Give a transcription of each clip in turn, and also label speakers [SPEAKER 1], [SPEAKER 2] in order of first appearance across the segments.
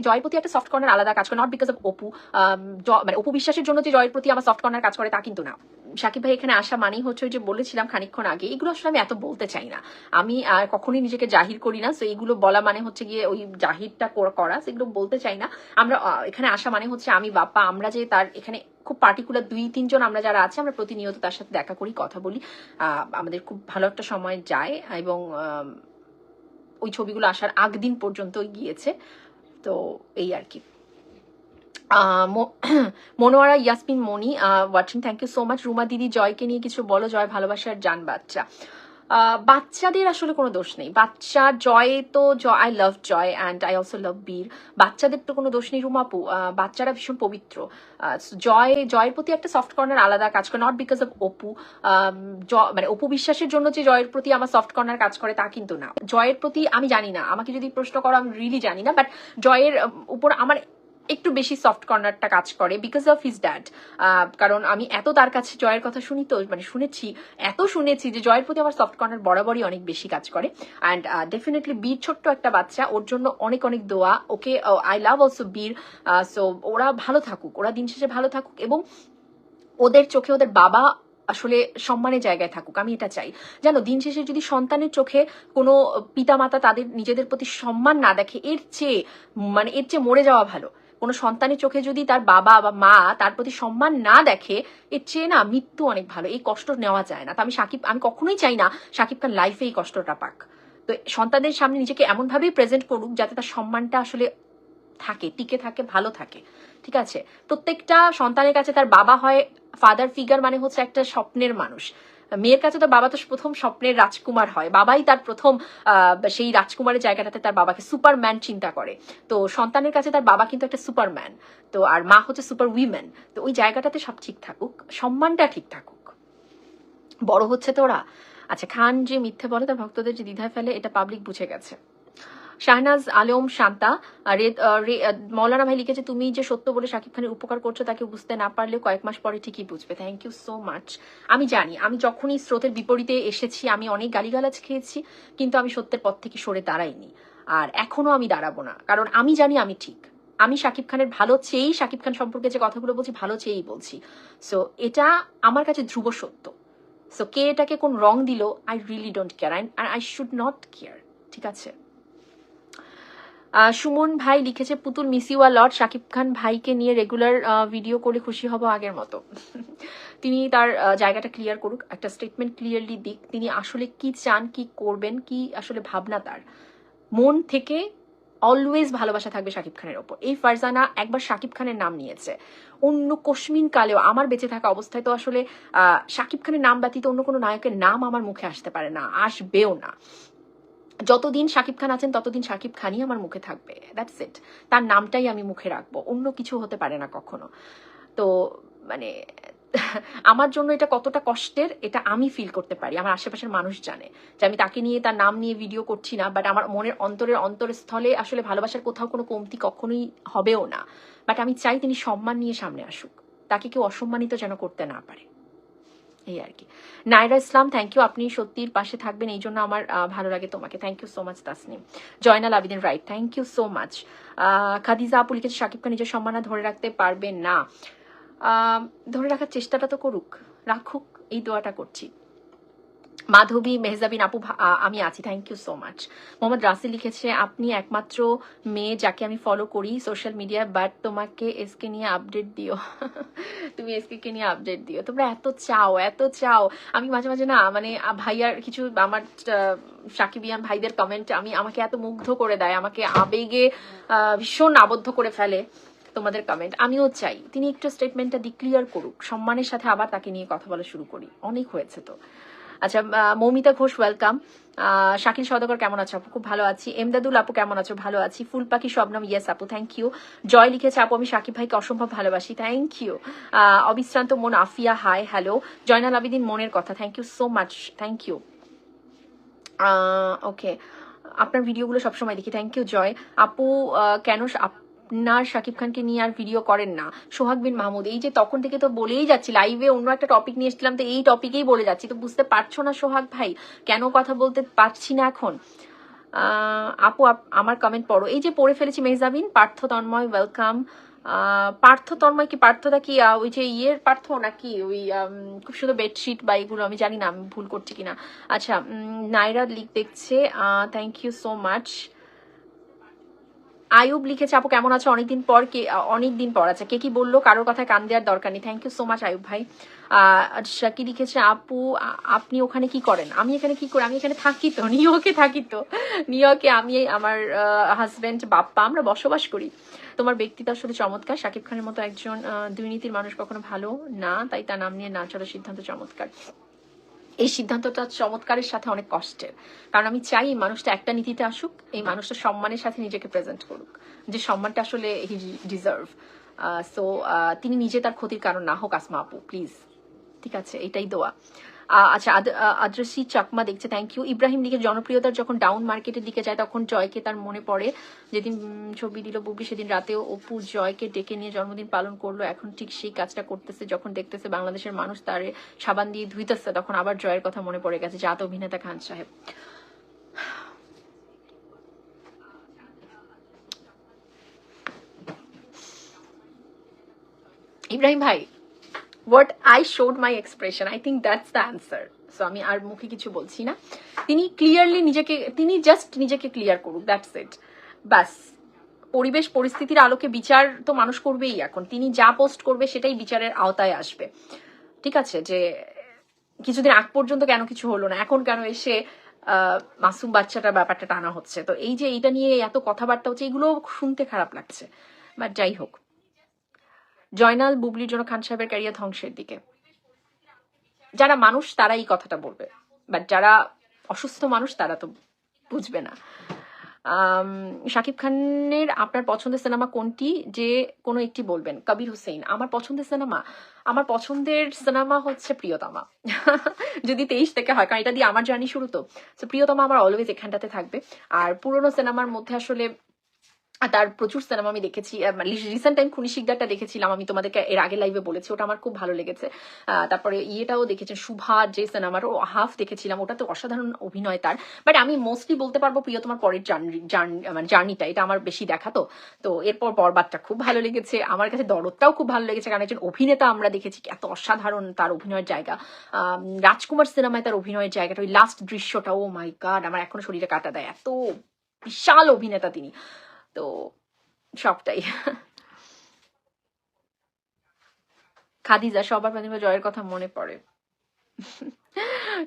[SPEAKER 1] জয়ের প্রতি একটা সফট কর্নার আলাদা কাজ করে নট বিকজ অফ অপু মানে অপু বিশ্বাসের জন্য যে জয়ের প্রতি আমার সফট কর্নার কাজ করে তা কিন্তু না। সাকিব ভাই এখানে আসা মানেই হচ্ছে যে বলেছিলাম খানিকক্ষণ আগে, এগুলো আসলে আমি এত বলতে চাই না। আমি কখনোই নিজেকে জাহির করি না তো এগুলো বলা মানে হচ্ছে গিয়ে ওই জাহিরটা করা সেগুলো বলতে চাই না। আমরা এখানে আসা মানে হচ্ছে আমি, বাপ্পা, আমরা যে তার এখানে খুব পার্টিকুলার দুই, তিনজন আমরা যারা আছি, আমরা প্রতিনিয়ত তার সাথে দেখা করি, কথা বলি। আমাদের খুব ভালো একটা সময় যায়, এবং ওই ছবিগুলো আসার আগ দিন পর্যন্তই গিয়েছে। তো এই আর কি। Monowara, Yasmin Moni watching thank you so much Ruma, দিদি, জয়কে নিয়ে কিছু বলো। জয়, ভালোবাসার জান বাচ্চা বাচ্চাদের আসলে কোনো দোষ নেই। বাচ্চা জয় তো Joy I love Joy and I also love Bir বাচ্চাদের তো কোনো দোষ নেই রুমাপু বাচ্চারা ভীষণ পবিত্র। জয়, জয়ের প্রতি একটা সফট কর্নার আলাদা কাজ করে নট বিকজ অফ অপু। মানে অপু বিশ্বাসের জন্য যে জয়ের প্রতি আমার সফট কর্নার কাজ করে, তা কিন্তু না। জয়ের প্রতি আমি জানি না। আমাকে যদি প্রশ্ন করো, আমি রিলি জানি না। বাট জয়ের উপর আমার একটু বেশি সফট কর্নারটা কাজ করে বিকজ অফ হিজ ড্যাড কারণ আমি এত তার কাছে জয়ের কথা শুনি তো মানে শুনেছি, এত শুনেছি যে জয়ের প্রতি আমার সফট কর্নার বরাবরই অনেক বেশি কাজ করে। অ্যান্ড ডেফিনেটলি বীর ছোট্ট একটা বাচ্চা, ওর জন্য অনেক অনেক দোয়া। Okay I love also Bir. So ওরা ভালো থাকুক, ওরা দিন শেষে ভালো থাকুক এবং ওদের চোখে ওদের বাবা আসলে সম্মানের জায়গায় থাকুক, আমি এটা চাই। জানো, দিন শেষে যদি সন্তানের চোখে কোনো পিতামাতা তাদের নিজেদের প্রতি সম্মান না দেখে, এর চেয়ে মানে এর চেয়ে মরে যাওয়া ভালো। কোনো সন্তানের চোখে যদি তার বাবা বা মা তার প্রতি সম্মান না দেখে এর চেয়ে না মৃত্যু অনেক ভালো, এই কষ্ট নেওয়া যায় না। তো আমি সাকিব, আমি কখনোই চাই না সাকিব খান লাইফে এই কষ্টটা পাক। তো সন্তানদের সামনে নিজেকে এমনভাবেই প্রেজেন্ট করুক যাতে তার সম্মানটা আসলে থাকে, টিকে থাকে, ভালো থাকে। ঠিক আছে? প্রত্যেকটা সন্তানের কাছে তার বাবা হয় ফাদার ফিগার মানে হচ্ছে একটা স্বপ্নের মানুষ। মেয়ের কাছে তো বাবা তো প্রথম স্বপ্নের রাজকুমার হয়। বাবাই তার প্রথম সেই রাজকুমারের জায়গাটাতে তার বাবাকে সুপারম্যান চিন্তা করে। তো সন্তানের কাছে তার বাবা কিন্তু একটা সুপারম্যান। তো আর মা হচ্ছে সুপার উইমেন তো ওই জায়গাটাতে সব ঠিক থাকুক, সম্মানটা ঠিক থাকুক। বড় হচ্ছে তোরা আচ্ছা খান যে মিথ্যে বলে তার ভক্তদের যে দ্বিধায় ফেলে, এটা পাবলিক বুঝে গেছে। শাহনাজ আলম শান্তা মৌলানা ভাই লিখেছে, তুমি যে সত্য বলে শাকিব খানের উপকার করছ, তাকে বুঝতে না পারলে কয়েক মাস পরে ঠিকই বুঝবে। থ্যাংক ইউ সো মাচ আমি জানি, আমি যখনই স্রোতের বিপরীতে এসেছি, আমি অনেক গালিগালাজ খেয়েছি, কিন্তু আমি সত্যের পথ থেকে সরে দাঁড়াইনি। আর এখনও আমি দাঁড়াবো না, কারণ আমি জানি আমি ঠিক। আমি শাকিব খানের ভালো চেয়েই শাকিব খান সম্পর্কে যে কথাগুলো বলছি, ভালো চেয়েই বলছি। সো এটা আমার কাছে ধ্রুব সত্য। সো কে এটাকে কোন রং দিল আই রিয়েলি ডোন্ট কেয়ার আর আই শুড নট কেয়ার ঠিক আছে? সুমন ভাই লিখেছে, পুতুল মিস ইউ শাকিব খান ভাইকে নিয়ে রেগুলার ভিডিও করে খুশি হব আগের মতো। তিনি তার জায়গাটা ক্লিয়ার করুক, একটা স্টেটমেন্ট ক্লিয়ারলি দিক। তিনি আসলে কি চান, কি করবেন, কি আসলে ভাবনা তার। মন থেকে অলওয়েজ ভালোবাসা থাকবে শাকিব খানের ওপর। এই ফারজানা একবার শাকিব খানের নাম নিয়েছে। অন্য কশ্মিন কালেও আমার বেঁচে থাকা অবস্থায় তো আসলে শাকিব খানের নাম ব্যতীত অন্য কোনো নায়কের নাম আমার মুখে আসতে পারে না, আসবেও না। যতদিন শাকিব খান আছেন, ততদিন শাকিব খানই আমার মুখে থাকবে। দ্যাটস ইট তার নামটাই আমি মুখে রাখব। অন্য কিছু হতে পারে না কখনো। তো মানে আমার জন্য এটা কতটা কষ্টের, এটা আমি ফিল করতে পারি। আমার আশেপাশের মানুষ জানে যে আমি তাকে নিয়ে তার নাম নিয়ে ভিডিও করছি না বাট আমার মনের অন্তরের অন্তরস্থলে আসলে ভালোবাসার কোথাও কোনো কমতি কখনোই হবেও না। বাট আমি চাই তিনি সম্মান নিয়ে সামনে আসুক। তাকে কেউ অসম্মানিত যেন করতে না পারে। এই আর কি। নাইরা ইসলাম থ্যাংক ইউ আপনি সত্যির পাশে থাকবেন, এই জন্য আমার ভালো লাগে তোমাকে। Thank you so much Tasnim. Zainal Abidin right thank you so much Khadija আপু লিখেছে, শাকিব খান নিজের সম্মান ধরে রাখতে পারবে না। ধরে রাখার চেষ্টাটা তো করুক, রাখুক, এই দোয়াটা করছি। মাধবী, মেহজাবিন আপু আমি আছি। Thank you so much Mohammad Rasi লিখেছে, আপনি একমাত্র মেয়ে যাকে আমি ফলো করি সোশ্যাল মিডিয়া বাট তোমাকে এসকে নিয়ে আপডেট দিও। তুমি এসকে কে নিয়ে আপডেট দিও। তোমরা এত চাও এত চাও। আমি মাঝে মাঝে না মানে ভাইয়ার কিছু, আমার সাকিবিয়ান ভাইদের কমেন্ট আমি, আমাকে এত মুগ্ধ করে দেয়, আমাকে আবেগে ভীষণ আবদ্ধ করে ফেলে তোমাদের কমেন্ট আমিও চাই, তিনি একটু স্টেটমেন্টটা দি ক্লিয়ার করুক। সম্মানের সাথে আবার তাকে নিয়ে কথা বলা শুরু করি। অনেক হয়েছে তো। আচ্ছা মৌমিতা ঘোষ ওয়েলকাম শাকিল সদাগর কেমন আছো আপু? খুব ভালো আছি। এমদাদুল আপু, কেমন আছো? ভালো আছি। ফুল পাখি শবনম ইয়েস আপু থ্যাংক ইউ জয় লিখেছে আপু, আমি শাকিব ভাইকে অসম্ভব ভালোবাসি থ্যাংক ইউ অবিশ্রান্ত মন, আফিয়া হাই হ্যালো জয়নাল আবিদিন, মনের কথা thank you so much thank you okay আপনার ভিডিওগুলো সবসময় দেখি থ্যাংক ইউ জয়। আপু কেন আপনার শাকিব খানকে নিয়ে আর ভিডিও করেন না। সোহাগ বিন মাহমুদ, এই যে তখন থেকে তো বলেই যাচ্ছি লাইভে অন্য একটা টপিক নিয়ে এসেছিলাম, তো এই টপিকেই বলে যাচ্ছি। তো বুঝতে পারছ না সোহাগ ভাই, কেন কথা বলতে পারছি না এখন? আপু আমার কমেন্ট পড়ো। এই যে পড়ে ফেলেছি মেহজাবিন, পার্থ তন্ময় ওয়েলকাম পার্থ তন্ময় কি, পার্থটা কি ওই যে ইয়ের পার্থ নাকি, ওই খুব সুন্দর বেডশিট বা এগুলো, আমি জানি না, আমি ভুল করছি কিনা। আচ্ছা নাইরা লিখ দেখছে thank you so much Ayub লিখেছে আপু কেমন আছে? অনেকদিন পর কে অনেকদিন পর আছে। কে কি বলল? কারোর কথায় কান দেওয়ার দরকার নেই। Thank you so much Ayub ভাই। আহ, আচ্ছা কি লিখেছে আপু আপনি ওখানে কি করেন? আমি এখানে কি করি? আমি এখানে থাকি তো নিউ ইয়র্কে থাকি তো। নিউ ইয়র্কে আমি আমার হাজবেন্ড বাপ্পা আমরা বসবাস করি। তোমার ব্যক্তিত্ব আসলে চমৎকার। শাকিব খানের মতো একজন দুর্নীতির মানুষ কখনো ভালো না তাই তার নাম নিয়ে না চলার সিদ্ধান্ত চমৎকার। এই সিদ্ধান্তটা চমৎকারের সাথে অনেক কষ্টের। কারণ আমি চাই এই মানুষটা একটা নীতিতে আসুক, এই মানুষটা সম্মানের সাথে নিজেকে প্রেজেন্ট করুক, যে সম্মানটা আসলে হি ডিজার্ভ সো তিনি নিজে তার ক্ষতির কারণ না হোক, আসমা আপু প্লিজ ঠিক আছে, এটাই দোয়া। আচ্ছা আদ্রসি চাকমা দেখছে থ্যাংক ইউ ইব্রাহিম লিখে, জনপ্রিয়তার যখন ডাউন মার্কেটের দিকে যায়, তখন জয়কে তার মনে পড়ে। যেদিন ছবি দিল বুবলি, সেদিন রাতেও অপু জয়কে ডেকে নিয়ে জন্মদিন পালন করল। এখন ঠিক সেই কাজটা করতেছে, যখন দেখতেছে বাংলাদেশের মানুষ তারে সাবান দিয়ে ধুইতেছে, তখন আবার জয়ের কথা মনে পড়ে গেছে, জাত অভিনেতা খান সাহেব। ইব্রাহিম ভাই what I showed my expression I think that's the answer so আমি আর মুখে কিছু বলছি না। তিনি ক্লিয়ারলি নিজেকে, তিনি জাস্ট নিজেকে ক্লিয়ার করুক দ্যাটস ইট ব্যাস পরিবেশ, পরিস্থিতির আলোকে বিচার তো মানুষ করবেই এখন। তিনি যা পোস্ট করবে, সেটাই বিচারের আওতায় আসবে। ঠিক আছে, যে কিছুদিন আগ পর্যন্ত কেন কিছু হলো না, এখন কেন এসে মাসুম বাচ্চাটার ব্যাপারটা টানা হচ্ছে। তো এই যে এইটা নিয়ে এত কথাবার্তা হচ্ছে এগুলো শুনতে খারাপ লাগছে। বাট যাই হোক জয়নাল বুবলির জন্য খান সাহেবের ক্যারিয়ার ধ্বংসের দিকে। যারা মানুষ, তারা এই কথাটা বলবে। বাট যারা অসুস্থ মানুষ, তারা তো বুঝবে না। শাকিব খানের আপনার পছন্দের সিনেমা কোনটি? যে কোনো একটি বলবেন। কবির হুসেইন, আমার পছন্দের সিনেমা? আমার পছন্দের সিনেমা হচ্ছে প্রিয়তমা। যদি তেইশ থেকে হয়, কারণ এটা দিয়ে আমার জার্নি শুরু তো। প্রিয়তমা আমার অলওয়েজ এখানটাতে থাকবে। আর পুরোনো সিনেমার মধ্যে আসলে তার প্রচুর সিনেমা আমি দেখেছি। রিসেন্ট টাইম খুনি শিকদারটা দেখেছিলাম। আমি তোমাদেরকে এর আগে লাইভে বলেছি, ওটা আমার খুব ভালো লেগেছে। তারপরে ইয়েটাও দেখেছেন সুভা যে সিনেমার ও হাফ দেখেছিলাম। ওটা তো অসাধারণ অভিনয় তার। বাট আমি মোস্টলি বলতে পারব প্রিয় তোমার পরের জার্নি মানে জার্নিটা এটা আমার বেশি দেখা তো। তো এরপর বরবাদটা খুব ভালো লেগেছে। আমার কাছে দরদটাও খুব ভালো লেগেছে। কারণ একজন অভিনেতা আমরা দেখেছি এত অসাধারণ তার অভিনয়ের জায়গা। রাজকুমার সিনেমায় তার অভিনয়ের জায়গাটা, ওই লাস্ট দৃশ্যটা ও মাই গড আমার এখনও শরীরে কাটা দেয়। এত বিশাল অভিনেতা তিনি। তো সবটাই খাদিজা, সবার প্রথমে জয়ের কথা মনে পড়ে।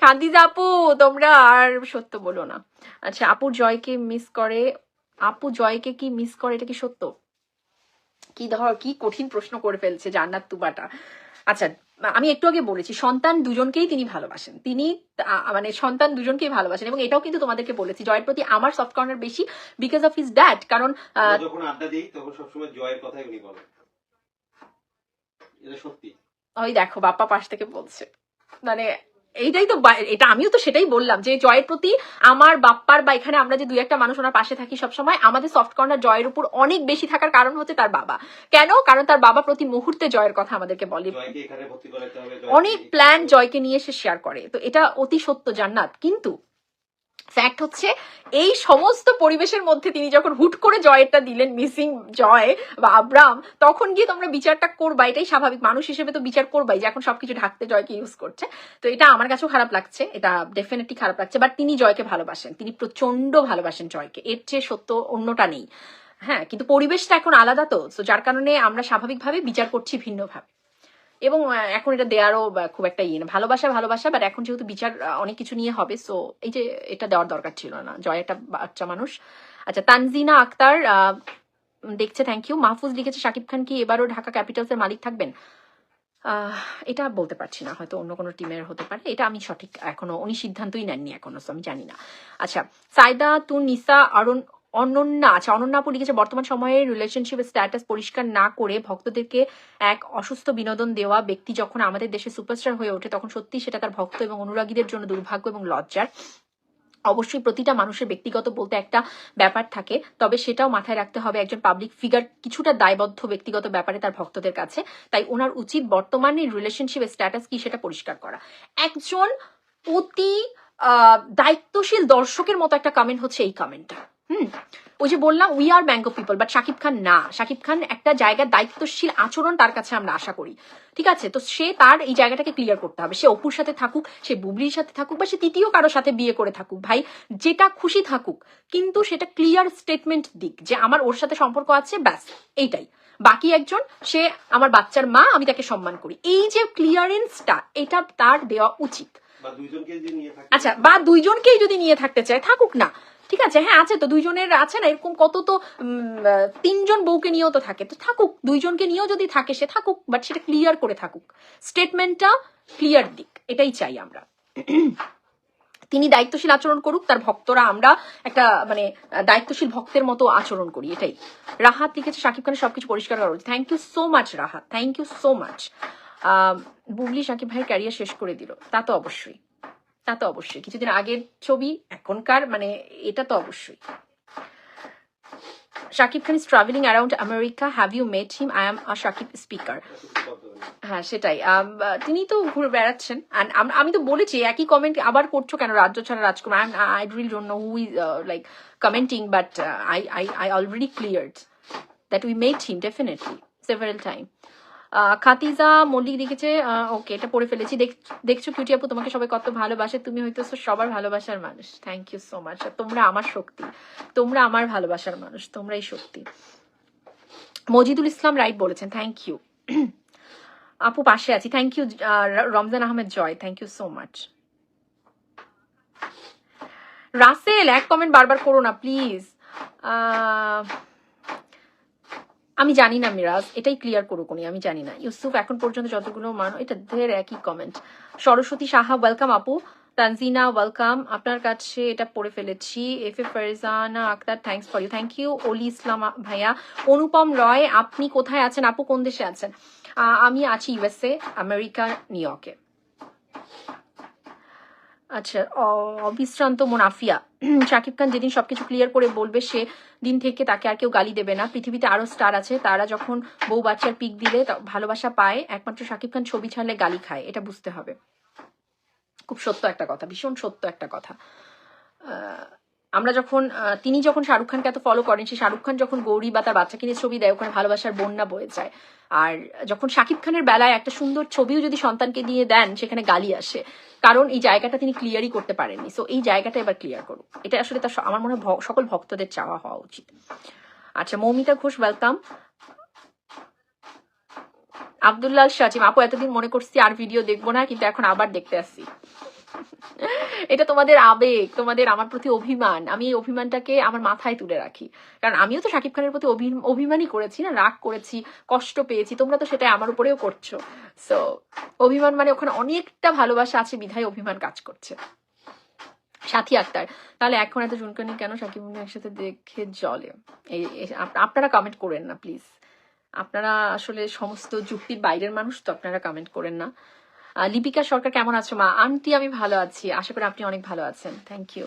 [SPEAKER 1] খাদিজা আপু, তোমরা আর সত্য বলো না। আচ্ছা আপু জয়কে মিস করে, আপু জয়কে কি মিস করে, এটা কি সত্য? কি ধর, কি কঠিন প্রশ্ন করে ফেলছে জান্নাত তুবাটা। আচ্ছা আমি একটু আগে বলেছি সন্তান দুজনকেই তিনি ভালোবাসেন। তিনি মানে সন্তান দুজনকেই ভালোবাসেন এবং এটাও কিন্তু তোমাদেরকে বলেছি জয়ের প্রতি আমার সফট কর্নার বেশি বিকজ অফ হিজ ড্যাড কারণ
[SPEAKER 2] যখন আড্ডা দিই তখন সবসময় জয়ের কথাই উনি বলেন। এটা সত্যি।
[SPEAKER 1] ওই দেখো বাপ্পা পাশ থেকে বলছে। মানে এইটাই তো এটা আমিও তো সেটাই বললাম যে জয়ের প্রতি আমার বাপ্পার বা এখানে আমরা যে দুই একটা মানুষ ওনার পাশে থাকি সবসময় আমাদের সফট কর্নার জয়ের উপর অনেক বেশি থাকার কারণ হচ্ছে তার বাবা। কেন? কারণ তার বাবা প্রতি মুহূর্তে জয়ের কথা আমাদেরকে বলে। অনেক প্ল্যান জয়কে নিয়ে সে শেয়ার করে। তো এটা অতি সত্য জান্নাত। কিন্তু ফ্যাক্ট হচ্ছে, এই সমস্ত পরিবেশের মধ্যে তিনি যখন হুট করে জয়েরটা দিলেন, মিসিং জয় বা আব্রাম তখন গিয়ে তোমরা বিচারটা করবা। এটাই স্বাভাবিক। মানুষ হিসেবে তো বিচার করবাই যে এখন সবকিছু ঢাকতে জয়কে ইউজ করছে। তো এটা আমার কাছেও খারাপ লাগছে। এটা ডেফিনেটলি খারাপ লাগছে। বাট তিনি জয়কে ভালোবাসেন। তিনি প্রচণ্ড ভালোবাসেন জয়কে। এর চেয়ে সত্য অন্যটা নেই। হ্যাঁ কিন্তু পরিবেশটা এখন আলাদা তো। যার কারণে আমরা স্বাভাবিকভাবে বিচার করছি ভিন্নভাবে। এবং এখন এটা দেওয়ারও খুব একটা ইয়ে না। ভালোবাসা ভালোবাসা বাট এখন যেহেতু বিচার অনেক কিছু নিয়ে হবে সো এই যে এটা দেওয়ার দরকার ছিল না। জয় একটা বাচ্চা মানুষ। আচ্ছা তানজিনা আক্তার দেখছে থ্যাংক ইউ মাহফুজ লিখেছে, শাকিব খান কি এবারও ঢাকা ক্যাপিটালসের মালিক থাকবেন? এটা বলতে পারছি না, হয়তো অন্য কোনো টিমের হতে পারে। এটা আমি সঠিক এখনও, উনি সিদ্ধান্তই নেননি এখনও আমি জানি না। আচ্ছা সাইদা তু নিসা অরুণ অনন্যা আচ্ছা অনন্যাপু লিখেছে, বর্তমান সময়ে রিলেশনশিপ স্ট্যাটাস পরিষ্কার না করে ভক্তদেরকে এক অসুস্থ বিনোদন দেওয়া ব্যক্তি যখন আমাদের দেশে সুপারস্টার হয়ে ওঠে, তখন সত্যি সেটা তার ভক্ত এবং অনুরাগীদের জন্য দুর্ভাগ্য এবং লজ্জার। অবশ্যই প্রতিটা মানুষের ব্যক্তিগত বলতে একটা ব্যাপার থাকে, তবে সেটাও মাথায় রাখতে হবে একজন পাবলিক ফিগার কিছুটা দায়বদ্ধ ব্যক্তিগত ব্যাপারে তার ভক্তদের কাছে। তাই ওনার উচিত বর্তমানে রিলেশনশিপ স্ট্যাটাস কি সেটা পরিষ্কার করা। একজন অতি দায়িত্বশীল দর্শকের মতো একটা কমেন্ট হচ্ছে এই কমেন্টটা হুম ওই যে বললাম we are mango people but Shakib Khan না। শাকিব খান একটা জায়গার দায়িত্বশীল আচরণ তার কাছে আমরা আশা করি। ঠিক আছে? তো সে তার এই জায়গাটাকে ক্লিয়ার করতে হবে। সে অপুর সাথে থাকুক সে বুবলির সাথে থাকুক বা সে তৃতীয় কারোর সাথে বিয়ে করে থাকুক। ভাই যেটা খুশি থাকুক কিন্তু সেটা ক্লিয়ার স্টেটমেন্ট দিক যে আমার ওর সাথে সম্পর্ক আছে ব্যাস এইটাই। বাকি একজন সে আমার বাচ্চার মা আমি তাকে সম্মান করি। এই যে ক্লিয়ারেন্সটা এটা তার দেওয়া উচিত। আচ্ছা বা দুইজনকেই যদি নিয়ে থাকতে চায় থাকুক না। ঠিক আছে হ্যাঁ আছে তো, দুইজনের আছে না, এরকম কত তো তিনজন বউকে নিয়েও তো থাকে। তো থাকুক, দুইজনকে নিয়েও যদি থাকে, সে থাকুক বাট সেটা ক্লিয়ার করে থাকুক। স্টেটমেন্টটা ক্লিয়ার দিক, এটাই চাই আমরা। তিনি দায়িত্বশীল আচরণ করুক, তার ভক্তরা আমরা একটা মানে দায়িত্বশীল ভক্তের মতো আচরণ করি, এটাই। রাহাত লিখেছে শাকিব খানের সবকিছু পরিষ্কার করা উচিত। Thank you so much Rahat. Thank you so much Bubly Shakib ভাইয়ের ক্যারিয়ার শেষ করে দিল, তা তো অবশ্যই। তা তো অবশ্যই। কিছুদিন আগের ছবি, এখনকার মানে এটা তো অবশ্যই। Shakib Khan is travelling around America have you met him I am a Shakib speaker হ্যাঁ সেটাই। তিনি তো ঘুরে বেড়াচ্ছেন। আমি তো বলেছি, একই কমেন্ট আবার করছ কেন? রাজ্য ছাড়া রাজকুমার। I really don't know who is like commenting but I I I already cleared that we made him definitely several time Khatija, Mallick লিখেছে ওকে এটা পড়ে ফেলেছি। দেখ- দেখছ, কিউটি আপু, তোমাকে সবাই কত ভালোবাসে। তুমি হইতেছো সবার ভালোবাসার মানুষ। থ্যাংক ইউ সো মাচ তোমরা আমার শক্তি। তোমরা আমার ভালোবাসার মানুষ। তোমরাই শক্তি। মজিদুল ইসলাম রাইট বলেছেন থ্যাংক ইউ আপু পাশে আছি। Thank you Ramzan Ahmed Joy. Thank you so much Rasel, এক কমেন্ট বারবার করো না প্লিজ আমি জানি না মিরাজ, এটাই ক্লিয়ার করুক আমি জানি না। ইউসুফ, এখন পর্যন্ত যতগুলো মান, এটা ধের একই কমেন্ট সরস্বতী সাহা ওয়েলকাম আপু। তানজিনা ওয়েলকাম আপনার কাছে এটা পড়ে ফেলেছি। F A Farzana Akter thanks for you thank you Oli Islam, ভাইয়া। অনুপম রয়, আপনি কোথায় আছেন? আপু কোন দেশে আছেন? আমি আছি ইউএসএ আমেরিকা নিউ ইয়র্কে আচ্ছা অবিশ্রান্ত মুনাফিয়া। শাকিব খান যেদিন সবকিছু ক্লিয়ার করে বলবে, সে দিন থেকে তাকে আর কেউ গালি দেবে না। পৃথিবীতে আরও স্টার আছে। তারা যখন বউ বাচ্চার পিক দিলে ভালোবাসা পায়। একমাত্র শাকিব খান ছবি ছাড়লে গালি খায়। এটা বুঝতে হবে। খুব সত্য একটা কথা, ভীষণ সত্য একটা কথা। আমরা যখন তিনি যখন শাহরুখ খানকে এত ফলো করেন সেই শাহরুখ খান যখন গৌরী বা তার বাচ্চাকে নিয়ে ছবি দেয়, ওখানে ভালোবাসার বন্যা বয়ে যায়। আর যখন শাকিব খানের বেলায় একটা সুন্দর ছবিও যদি সন্তানকে দিয়ে দেন, সেখানে গালি আসে। কারণ এই জায়গাটা তিনি ক্লিয়ারই করতে পারেননি। সো এই জায়গাটা এবার ক্লিয়ার করুন এটা আসলে তার আমার মনে হয় সকল ভক্তদের চাওয়া হওয়া উচিত। আচ্ছা মৌমিতা ঘোষ ওয়েলকাম আবদুল্লাহ সাজিম আপু, এতদিন মনে করছি আর ভিডিও দেখব না, কিন্তু এখন আবার দেখতে আসছি। এটা তোমাদের আবেগ, তোমাদের আমার প্রতি অভিমান। আমি এই অভিমানটাকে আমার মাথায় তুলে রাখি। কারণ আমিও তো শাকিব খানের প্রতি অভি- অভিমানই করেছি না, রাগ করেছি, কষ্ট পেয়েছি, তোমরা তো সেটাই আমার উপরেও করছ। সো অভিমান মানে ওখানে অনেকটা ভালোবাসা আছে, বিধায় অভিমান কাজ করছে। সাথী আক্তার, তাহলে এখন এত চুনকানি কেন সাকিব একসাথে দেখে জলে এই আপনারা কমেন্ট করেন না প্লিজ আপনারা আসলে সমস্ত যুক্তির বাইরের মানুষ তো আপনারা কমেন্ট করেন না। লিপিকা সরকার কেমন আছো মা? আন্টি আমি ভালো আছি। আশা করি আপনি অনেক ভালো আছেন। Thank you